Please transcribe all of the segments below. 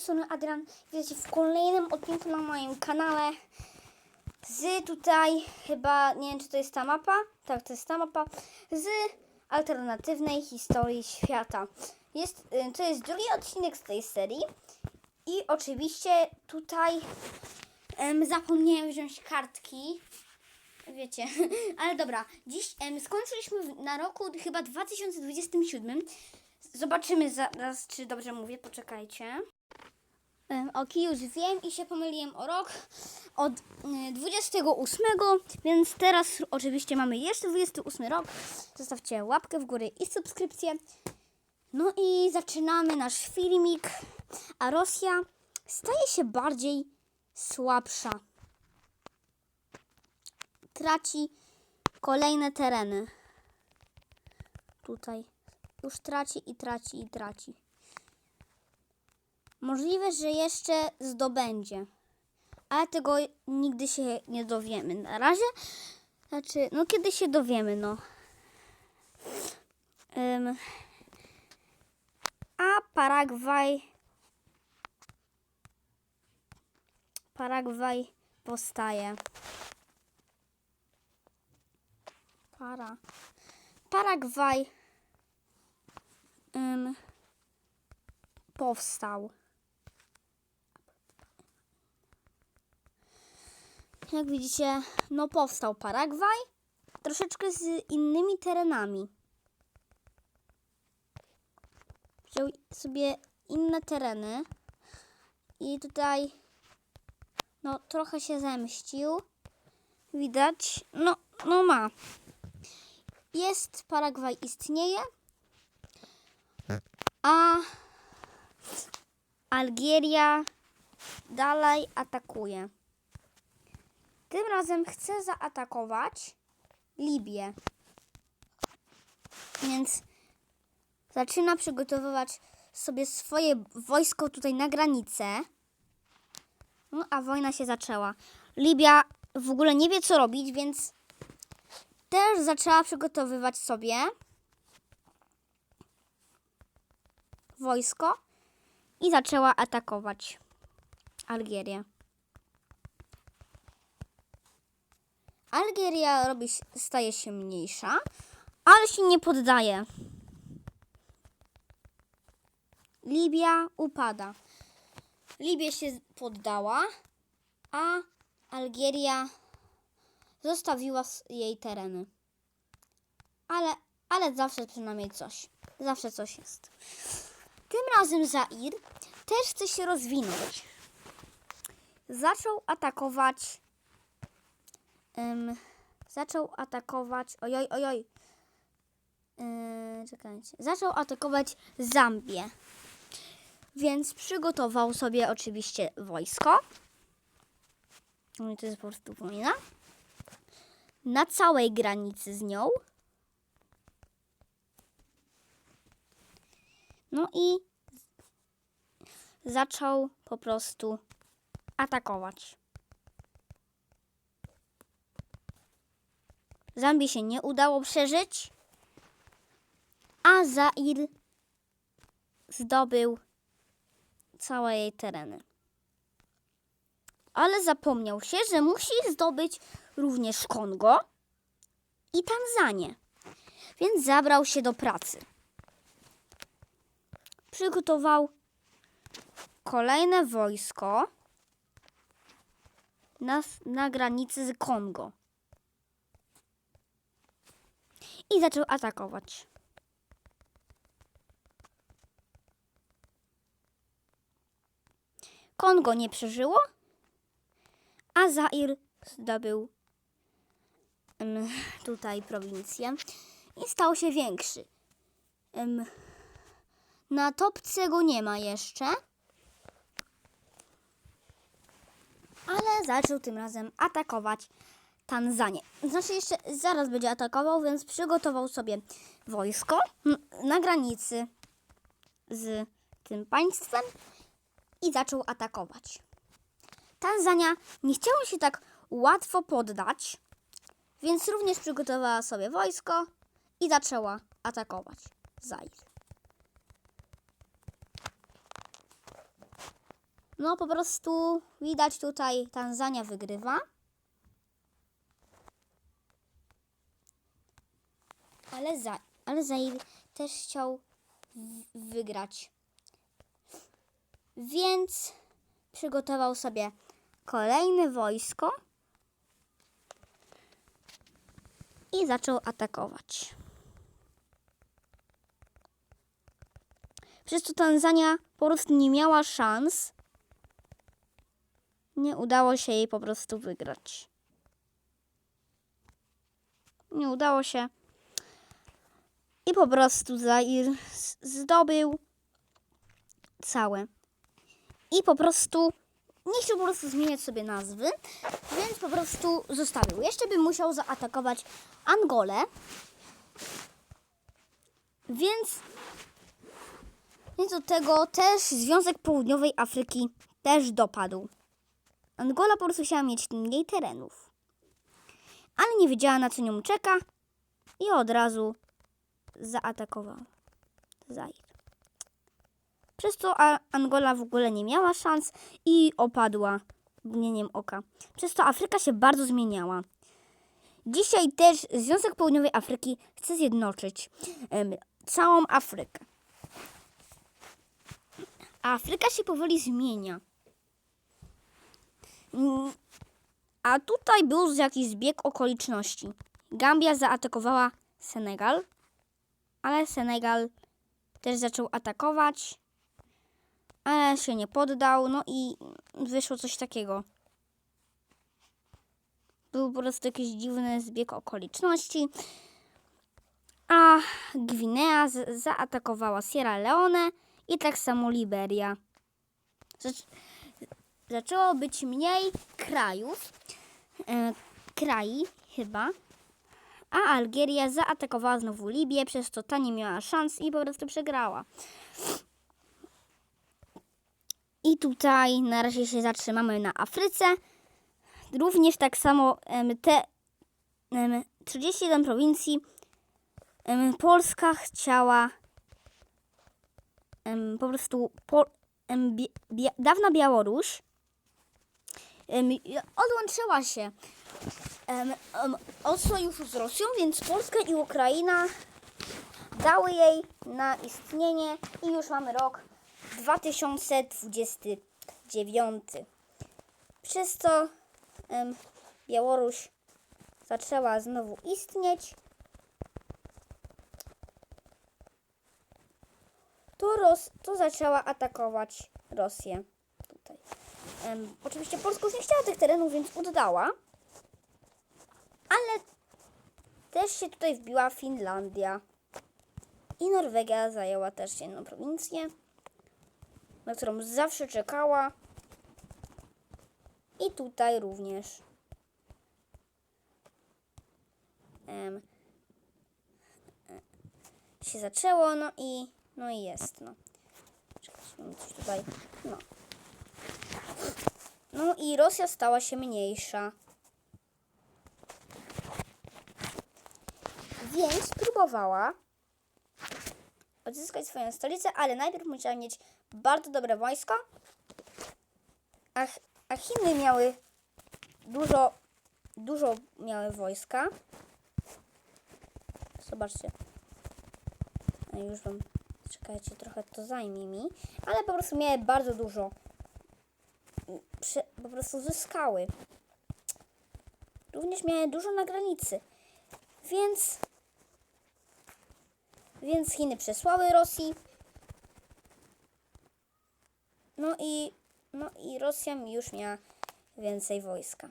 tej strony Adrian. W kolejnym odcinku na moim kanale z tutaj chyba, nie wiem czy to jest ta mapa, tak to jest ta mapa, z alternatywnej historii świata. Jest, y, to jest drugi odcinek z tej serii i oczywiście tutaj em, zapomniałem wziąć kartki. Wiecie, ale dobra, dziś em, skończyliśmy na roku chyba 2027. Zobaczymy zaraz, czy dobrze mówię, poczekajcie. Oki, już wiem i się pomyliłem o rok od y, 28, więc teraz oczywiście mamy jeszcze 28 rok. Zostawcie łapkę w górę i subskrypcję. No i zaczynamy nasz filmik, a Rosja staje się bardziej słabsza. Traci kolejne tereny. Tutaj już traci i traci i traci. Możliwe, że jeszcze zdobędzie, ale tego nigdy się nie dowiemy. Na razie, znaczy, no kiedy się dowiemy, no. Ym, a Paragwaj. Paragwaj powstaje. Para. Paragwaj ym, powstał. Jak widzicie, no powstał Paragwaj, troszeczkę z innymi terenami. Wziął sobie inne tereny i tutaj no trochę się zemścił. Widać, no, no ma. Jest, Paragwaj istnieje, a Algieria dalej atakuje. Tym razem chce zaatakować Libię. Więc zaczyna przygotowywać sobie swoje wojsko tutaj na granicę. No a wojna się zaczęła. Libia w ogóle nie wie co robić, więc też zaczęła przygotowywać sobie wojsko i zaczęła atakować Algierię. Algieria robi, staje się mniejsza, ale się nie poddaje. Libia upada. Libia się poddała, a Algieria zostawiła jej tereny. Ale, ale zawsze przynajmniej coś. Zawsze coś jest. Tym razem Zair też chce się rozwinąć. Zaczął atakować. Ym, zaczął atakować. Ojoj, ojoj. Yy, czekajcie. Zaczął atakować Zambię. Więc przygotował sobie oczywiście wojsko. No i to jest po prostu wojna. Na całej granicy z nią. No i zaczął po prostu atakować. Zambii się nie udało przeżyć, a Zair zdobył całe jej tereny. Ale zapomniał się, że musi zdobyć również Kongo i Tanzanię. Więc zabrał się do pracy. Przygotował kolejne wojsko na, na granicy z Kongo. I zaczął atakować. Kongo nie przeżyło, a Zair zdobył tutaj prowincję i stał się większy. Na topce go nie ma jeszcze, ale zaczął tym razem atakować Tanzanię. Znaczy jeszcze zaraz będzie atakował, więc przygotował sobie wojsko na granicy z tym państwem i zaczął atakować. Tanzania nie chciała się tak łatwo poddać, więc również przygotowała sobie wojsko i zaczęła atakować Zair. No po prostu widać tutaj Tanzania wygrywa. Ale, za, ale Zair też chciał wygrać. Więc przygotował sobie kolejne wojsko i zaczął atakować. Przez to Tanzania po prostu nie miała szans. Nie udało się jej po prostu wygrać. Nie udało się. I po prostu Zair zdobył całe. I po prostu nie chciał po prostu zmieniać sobie nazwy, więc po prostu zostawił. Jeszcze by musiał zaatakować Angolę. Więc więc do tego też Związek Południowej Afryki też dopadł. Angola po prostu chciała mieć mniej terenów. Ale nie wiedziała na co nią czeka i od razu zaatakował Zair. Przez to Angola w ogóle nie miała szans i opadła mgnieniem oka. Przez to Afryka się bardzo zmieniała. Dzisiaj też Związek Południowej Afryki chce zjednoczyć całą Afrykę. Afryka się powoli zmienia. Mm, A tutaj był jakiś zbieg okoliczności. Gambia zaatakowała Senegal, ale Senegal też zaczął atakować, ale się nie poddał, no i wyszło coś takiego. Był po prostu jakiś dziwny zbieg okoliczności. A Gwinea zaatakowała Sierra Leone i tak samo Liberia. Zac- zaczęło być mniej krajów, e, chyba, a Algieria zaatakowała znowu Libię, przez co ta nie miała szans i po prostu przegrała. I tutaj na razie się zatrzymamy na Afryce. Również tak samo te em, 31 prowincji Polska chciała po prostu po, bie, bia, dawna Białoruś odłączyła się od sojuszu z Rosją, więc Polska i Ukraina dały jej na istnienie i już mamy rok 2029. Przez em, Białoruś zaczęła znowu istnieć. To, Ros- to zaczęła atakować Rosję. Em, oczywiście Polska już nie chciała tych terenów, więc oddała. Ale też się tutaj wbiła Finlandia. I Norwegia zajęła też jedną prowincję, na którą zawsze czekała. I tutaj również. E, się zaczęło, no i no i jest, no. Coś tutaj. No. No i Rosja stała się mniejsza. Więc próbowała odzyskać swoją stolicę, ale najpierw musiała mieć bardzo dobre wojsko, a, a Chiny miały dużo, dużo miały wojska. Zobaczcie. A już wam, czekajcie, trochę to zajmie mi, ale po prostu miały bardzo dużo. Prze, po prostu zyskały. Również miały dużo na granicy. Więc więc Chiny przesłały Rosji. No i, no i Rosja już miała więcej wojska.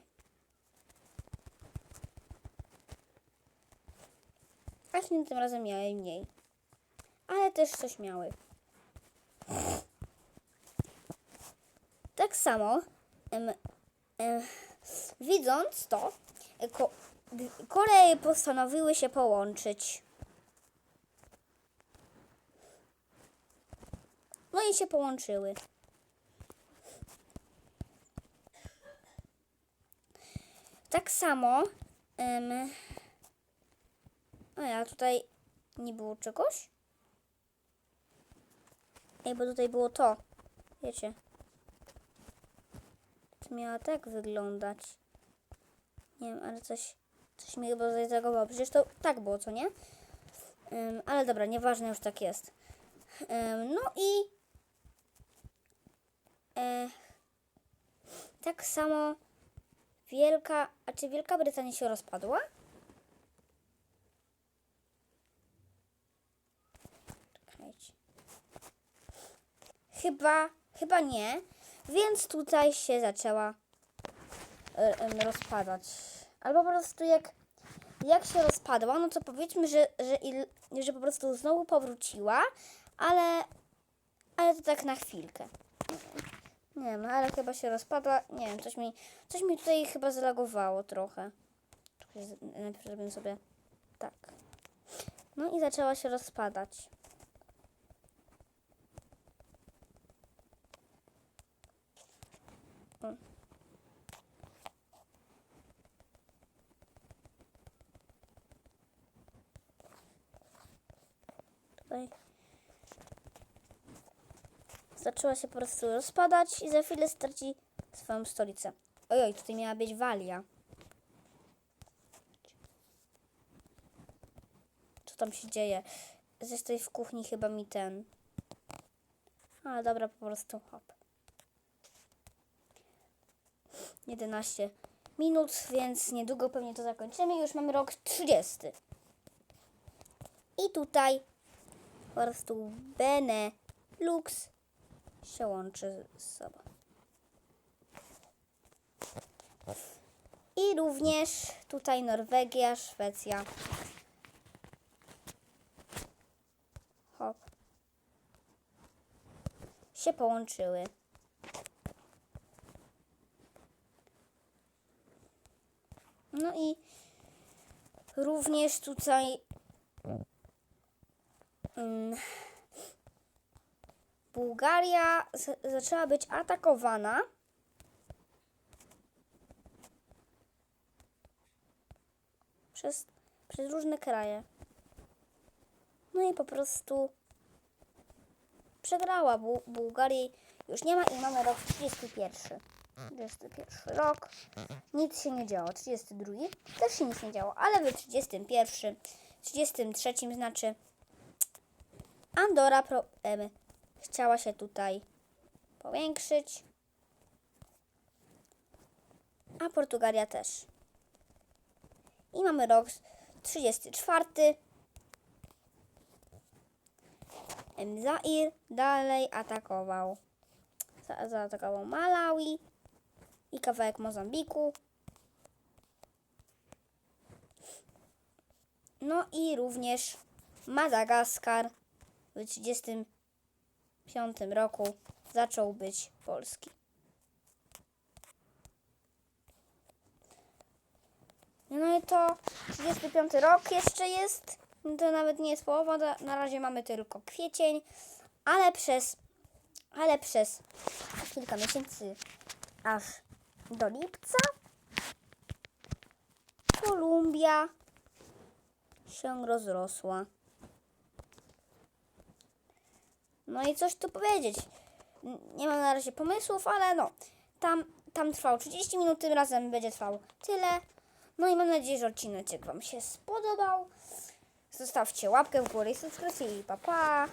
A Chiny tym razem miały mniej. Ale też coś miały. Tak samo, widząc to, ko, Koreje postanowiły się połączyć. No i się połączyły. Tak samo. Em, a ja tutaj nie było czegoś? Ej, bo tutaj było to. Wiecie. Miała tak wyglądać. Nie wiem, ale coś, coś mi chyba zareagowało. Przecież to tak było, co nie? Ym, ale dobra, nieważne, już tak jest. Ym, no i e, tak samo Wielka, a czy Wielka Brytania się rozpadła? Czekajcie. Chyba, chyba nie, więc tutaj się zaczęła e, rozpadać. Albo po prostu jak, jak się rozpadła, no to powiedzmy, że, że, że po prostu znowu powróciła, ale, ale to tak na chwilkę. Nie wiem, ale chyba się rozpadła. Nie wiem, coś mi, coś mi tutaj chyba zlagowało trochę. Najpierw zrobimy sobie tak. No i zaczęła się rozpadać. O. Tutaj zaczęła się po prostu rozpadać i za chwilę straci swoją stolicę. Ojoj, tutaj miała być Walia. Co tam się dzieje? Zresztą w kuchni chyba mi ten... A, dobra, po prostu hop. 11 minut, więc niedługo pewnie to zakończymy. Już mamy rok 30. I tutaj po prostu Benelux się łączy z sobą. I również tutaj Norwegia, Szwecja. Hop. Się połączyły. No i również tutaj mm, Bułgaria zaczęła być atakowana. Przez, przez różne kraje. No i po prostu przegrała Bu- Bułgarii. Już nie ma i mamy rok 31. 31 rok. Nic się nie działo. 32 też się nic nie działo, ale w 31, 33 znaczy Andora pro, chciała się tutaj powiększyć, a Portugalia też. I mamy rok 34. Em, Zair dalej atakował. Za- Zaatakował Malawi i kawałek Mozambiku. No i również Madagaskar w 1935 roku zaczął być polski. No i to 35 rok jeszcze jest. To nawet nie jest połowa, na- na razie mamy tylko kwiecień, ale przez, ale przez kilka miesięcy aż do lipca Kolumbia się rozrosła. No i coś tu powiedzieć. Nie mam na razie pomysłów, ale no. Tam, tam trwał 30 minut, tym razem będzie trwał tyle. No i mam nadzieję, że odcinek Wam się spodobał. Zostawcie łapkę w górę i subskrypcję i pa pa.